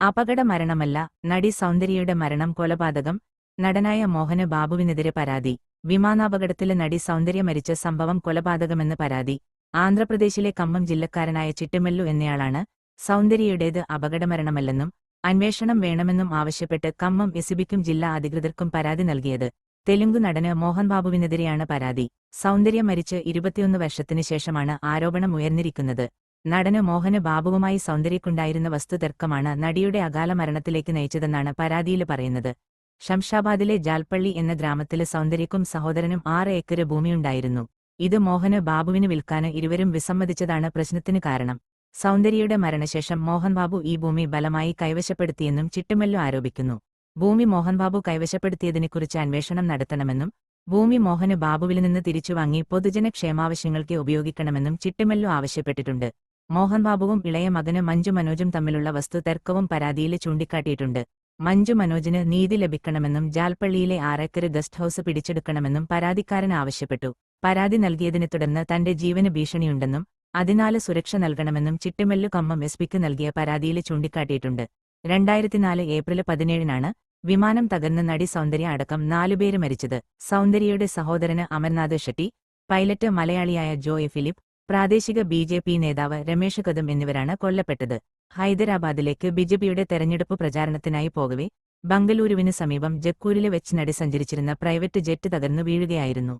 അപകട മരണമല്ല നടി സൗന്ദര്യയുടെ മരണം കൊലപാതകം നടനായ മോഹന് ബാബുവിനെതിരെ പരാതി വിമാനാപകടത്തിലെ നടി സൗന്ദര്യ മരിച്ച സംഭവം കൊലപാതകമെന്ന് പരാതി ആന്ധ്രാപ്രദേശിലെ കമ്പം ജില്ലക്കാരനായ ചിട്ടുമെല്ലു എന്നയാളാണ് സൗന്ദര്യയുടേത് അപകടമരണമല്ലെന്നും അന്വേഷണം വേണമെന്നും ആവശ്യപ്പെട്ട് കമ്മം എസിബിക്കും ജില്ലാ അധികൃതർക്കും പരാതി നൽകിയത് തെലുങ്ക് നടന് മോഹൻ ബാബുവിനെതിരെയാണ് പരാതി സൗന്ദര്യ മരിച്ച് ഇരുപത്തിയൊന്ന് വർഷത്തിനു ശേഷമാണ് ആരോപണം ഉയർന്നിരിക്കുന്നത് നടന് മോഹന് ബാബുവുമായി സൗന്ദര്യക്കുണ്ടായിരുന്ന വസ്തുതർക്കമാണ് നടിയുടെ അകാല മരണത്തിലേക്ക് നയിച്ചതെന്നാണ് പരാതിയിൽ പറയുന്നത്. ശംഷാബാദിലെ ജാൽപ്പള്ളി എന്ന ഗ്രാമത്തിലെ സൗന്ദര്യക്കും സഹോദരനും ആറ് ഏക്കർ ഭൂമിയുണ്ടായിരുന്നു. ഇത് മോഹന് ബാബുവിന് വിൽക്കാന് ഇരുവരും വിസമ്മതിച്ചതാണ് പ്രശ്നത്തിന് കാരണം. സൗന്ദര്യയുടെ മരണശേഷം മോഹൻബാബു ഈ ഭൂമി ബലമായി കൈവശപ്പെടുത്തിയെന്നും ചിട്ടുമല്ലു ആരോപിക്കുന്നു. ഭൂമി മോഹൻബാബു കൈവശപ്പെടുത്തിയതിനെക്കുറിച്ച് അന്വേഷണം നടത്തണമെന്നും ഭൂമി മോഹന് ബാബുവിൽ നിന്ന് തിരിച്ചുവാങ്ങി പൊതുജന ക്ഷേമാവശ്യങ്ങൾക്ക് ഉപയോഗിക്കണമെന്നും ചിട്ടിമല്ലു ആവശ്യപ്പെട്ടിട്ടുണ്ട്. മോഹൻ ബാബുവും ഇളയ മകന് മഞ്ജു മനോജും തമ്മിലുള്ള വസ്തു തർക്കവും പരാതിയിൽ ചൂണ്ടിക്കാട്ടിയിട്ടുണ്ട്. മഞ്ജു മനോജിന് നീതി ലഭിക്കണമെന്നും ജാൽപ്പള്ളിയിലെ ആറേക്കര് ഗസ്റ്റ് ഹൌസ് പിടിച്ചെടുക്കണമെന്നും പരാതിക്കാരൻ ആവശ്യപ്പെട്ടു. പരാതി നൽകിയതിനെ തുടർന്ന് തന്റെ ജീവന് ഭീഷണിയുണ്ടെന്നും അതിനാല് സുരക്ഷ നൽകണമെന്നും ചിട്ടിമല്ലു കമ്മം എസ് പിക്ക് നൽകിയ പരാതിയിൽ ചൂണ്ടിക്കാട്ടിയിട്ടുണ്ട്. രണ്ടായിരത്തിനാല് ഏപ്രിൽ പതിനേഴിനാണ് വിമാനം തകർന്ന് നടി സൗന്ദര്യ അടക്കം നാലുപേര് മരിച്ചത്. സൗന്ദര്യയുടെ സഹോദരന് അമർനാഥ് ഷെട്ടി പൈലറ്റ് മലയാളിയായ ജോയ് ഫിലിപ്പ് പ്രാദേശിക ബി ജെ പി നേതാവ് രമേശ് കദം എന്നിവരാണ് കൊല്ലപ്പെട്ടത്. ഹൈദരാബാദിലേക്ക് ബിജെപിയുടെ തെരഞ്ഞെടുപ്പ് പ്രചാരണത്തിനായി പോകവെ ബംഗളൂരുവിന് സമീപം ജക്കൂരിലെ വെച്ച് നടി സഞ്ചരിച്ചിരുന്ന പ്രൈവറ്റ് ജെറ്റ് തകർന്നു വീഴുകയായിരുന്നു.